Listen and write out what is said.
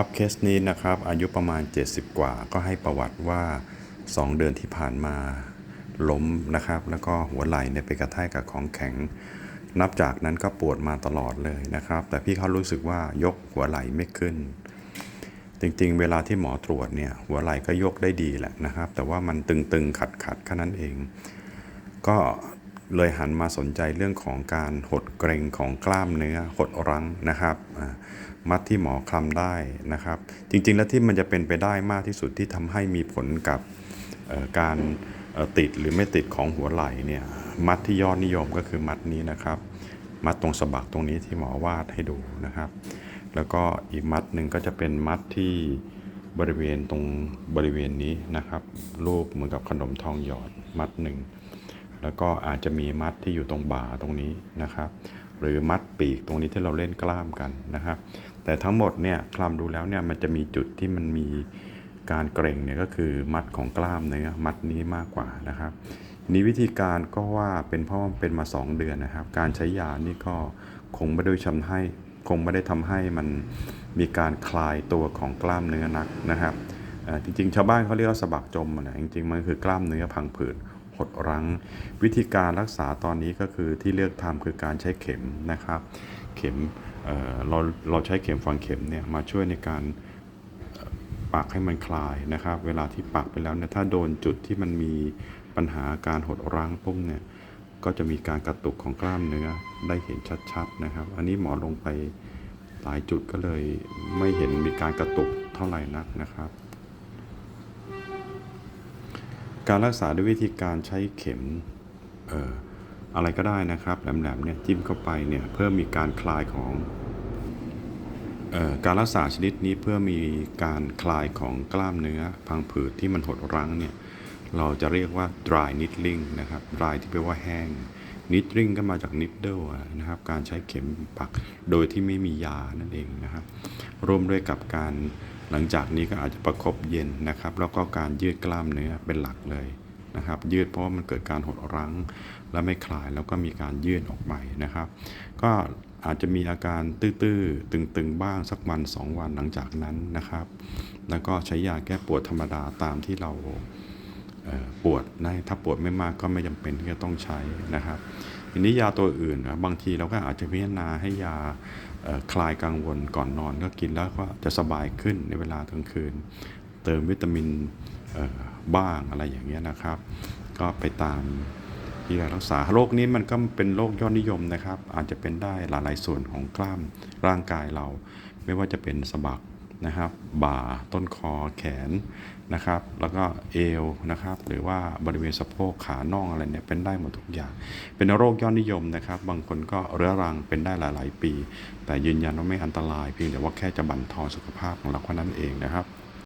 ครับเคสนี้นะครับอายุประมาณ 70 กว่า ก็ให้ประวัติว่า 2 เดือนที่ผ่านมาล้มนะครับ แล้วก็หัวไหล่เนี่ยไปกระแทกกับของแข็ง นับจากนั้นก็ปวดมาตลอดเลยนะครับ แต่พี่เขารู้สึกว่ายกหัวไหล่ไม่ขึ้น จริงๆ เวลาที่หมอตรวจเนี่ยหัวไหล่ก็ยกได้ดีแหละนะครับ แต่ว่ามันตึงๆขัดๆแค่นั้นเอง ก็ เลยหันมาสนใจเรื่องของการหดเกรงของกล้ามเนื้อหดรั้งนะครับ มัดที่หมอคลำได้นะครับ จริงๆ แล้วที่มันจะเป็นไปได้มากที่สุดที่ทำให้มีผลกับการติดหรือไม่ติดของหัวไหล่เนี่ยมัดที่ยอดนิยมก็คือมัดนี้นะครับ มัดตรงสะบักตรงนี้ที่หมอวาดให้ดูนะครับ แล้วก็อีกมัดหนึ่งก็จะเป็นมัดที่บริเวณตรงบริเวณนี้นะครับ รูปเหมือนกับขนมทองหยอดมัดหนึ่ง แล้วก็อาจจะมีมัดที่อยู่ตรงบ่าตรงนี้นะครับ หรือมัดปีกตรงนี้ที่เราเล่นกล้ามกันนะครับ แต่ทั้งหมดเนี่ยคลำดูแล้วเนี่ยมันจะมีจุดที่มันมีการเกร็งเนี่ยก็คือมัดของกล้ามเนื้อมัดนี้มากกว่านะครับนี้วิธีการก็ว่าเป็นเพราะมันเป็นมา 2 เดือนนะครับ การใช้ยานี่ก็คงไม่ได้ทำให้คงไม่ได้ทำให้มันมีการคลายตัวของกล้ามเนื้อนักนะครับจริงๆ ชาวบ้านเขาเรียกว่าสะบักจมนะจริงๆ มันคือกล้ามเนื้อพังผืด หดรั้ง วิธีการรักษาตอนนี้ก็คือที่เลือกทำคือการใช้เข็มนะครับ เข็มเเราเราใช้เข็มฝังเข็มเนี่ยมาช่วยในการปักให้มันคลายนะครับ เวลาที่ปักไปแล้วเนี่ยถ้าโดนจุดที่มันมีปัญหาการหดรั้งปุ๊บเนี่ยก็จะมีการกระตุกของกล้ามเนื้อได้เห็นชัดๆนะครับ อันนี้หมอลงไปหลายจุดก็เลยไม่เห็นมีการกระตุกเท่าไหร่นักนะครับ การรักษาด้วยวิธีการใช้เข็มเอออะไรก็ได้นะครับแหลมๆเนี่ยจิ้มเข้าไปเนี่ยเพื่อมีการคลายของออการรักษาชนิดนี้เพื่อมีการคลายของกล้ามเนื้อพังผืดที่มันหดรั้งเนี่ยเราจะเรียกว่า dry needling นะครับ dry ที่แปลว่าแห้ง needling ก็มาจาก needle นะครับ การใช้เข็มปักโดยที่ไม่มียานั่นเองนะครับร่วมด้วยกับการ หลังจากนี้ก็อาจจะประคบเย็นนะครับ แล้วก็การยืดกล้ามเนื้อเป็นหลักเลยนะครับ ยืดเพราะว่ามันเกิดการหดรั้ง และไม่คลายแล้วก็มีการยืดออกไปนะครับ ก็อาจจะมีอาการตื้อๆตึงๆบ้างสักวันสองวันหลังจากนั้นนะครับ แล้วก็ใช้ยาแก้ปวดธรรมดาตามที่เราปวดนะถ้าปวดไม่มากก็ไม่จำเป็นที่จะต้องใช้นะครับ ทีนี้ยาตัวอื่นนะบางทีเราก็อาจจะพิจารณาให้ยาคลายกังวลก่อนนอนก็กินแล้วก็จะสบายขึ้นในเวลากลางคืน เติมวิตามินบ้างอะไรอย่างเงี้ยนะครับ ก็ไปตามที่รักษาโรคนี้มันก็เป็นโรคยอดนิยมนะครับ อาจจะเป็นได้หลายๆส่วนของกล้ามร่างกายเรา ไม่ว่าจะเป็นสะบัก นะครับบ่าต้นคอแขนนะครับ แล้วก็เอวนะครับ หรือว่าบริเวณสะโพกขาน่องอะไรเนี่ยเป็นได้หมดทุกอย่าง เป็นโรคยอดนิยมนะครับ บางคนก็เรื้อรังเป็นได้หลาย ๆ ปี แต่ยืนยันว่าไม่อันตรายเพียงแต่ว่าแค่จะบั่นทอนสุขภาพของเราแค่นั้นเองนะครับ